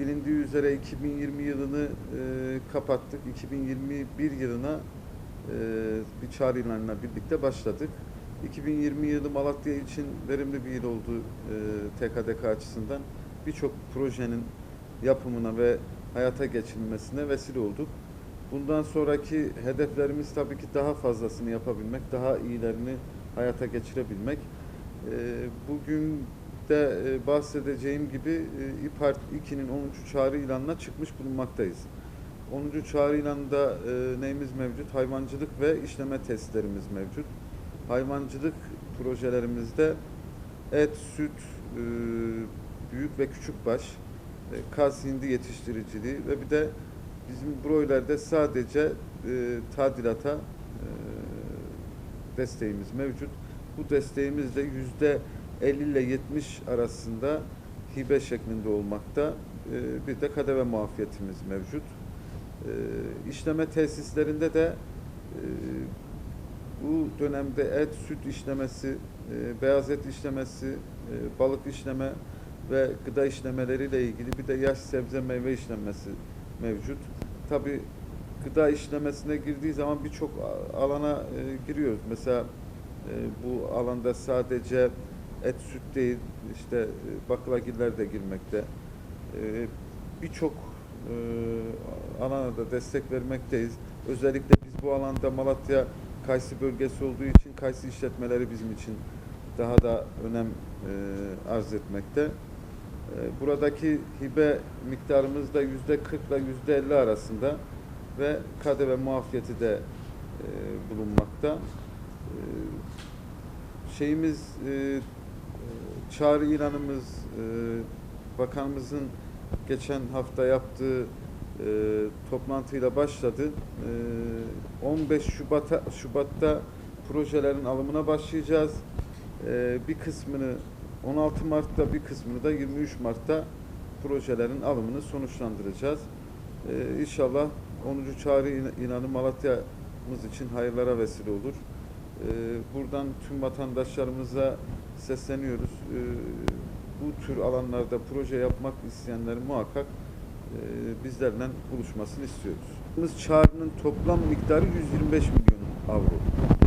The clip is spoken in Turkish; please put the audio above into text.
bilindiği üzere 2020 yılını e, kapattık. 2021 yılına e, bir çağrı ilanıyla birlikte başladık. 2020 yılı Malatya için verimli bir yıl oldu e, TKDK açısından. Birçok projenin yapımına ve hayata geçirilmesine vesile olduk. Bundan sonraki hedeflerimiz tabii ki daha fazlasını yapabilmek, daha iyilerini hayata geçirebilmek. E, bugün de e, bahsedeceğim gibi İPART 2'nin 10. çağrı ilanına çıkmış bulunmaktayız. 10. çağrı ilanında e, neyimiz mevcut? Hayvancılık ve işleme testlerimiz mevcut. Hayvancılık projelerimizde et, süt, e, büyük ve küçükbaş, e, kaz hindi yetiştiriciliği ve bir de bizim broilerde sadece tadilata desteğimiz mevcut. Bu desteğimiz de yüzde 50 ile 70 arasında hibe şeklinde olmakta. E, bir de kadeve muafiyetimiz mevcut. E, işleme tesislerinde de e, bu dönemde et, süt işlemesi, e, beyaz et işlemesi, balık işleme ve gıda işlemeleriyle ilgili bir de yaş sebze meyve işlenmesi mevcut. Tabi gıda işlemesine girdiği zaman birçok alana e, giriyoruz. Mesela bu alanda sadece et, süt değil, işte e, baklagiller de girmekte. E, birçok e, alana da destek vermekteyiz. Özellikle biz bu alanda Malatya Kayısı bölgesi olduğu için kayısı işletmeleri bizim için daha da önem arz etmekte. Buradaki hibe miktarımız da yüzde 40 ile yüzde 50 arasında ve KDV muafiyeti de bulunmakta. Şeyimiz çağrı ilanımız e, bakanımızın geçen hafta yaptığı e, toplantıyla başladı. E, 15 Şubat'a Şubat'ta projelerin alımına başlayacağız. E, bir kısmını 16 Mart'ta bir kısmını da 23 Mart'ta projelerin alımını sonuçlandıracağız. E, inşallah 10. çağrı in- inanı Malatya'mız için hayırlara vesile olur. E, buradan tüm vatandaşlarımıza sesleniyoruz. E, bu tür alanlarda proje yapmak isteyenlerin muhakkak e, bizlerle buluşmasını istiyoruz. Çağrının toplam miktarı 125 milyon avro.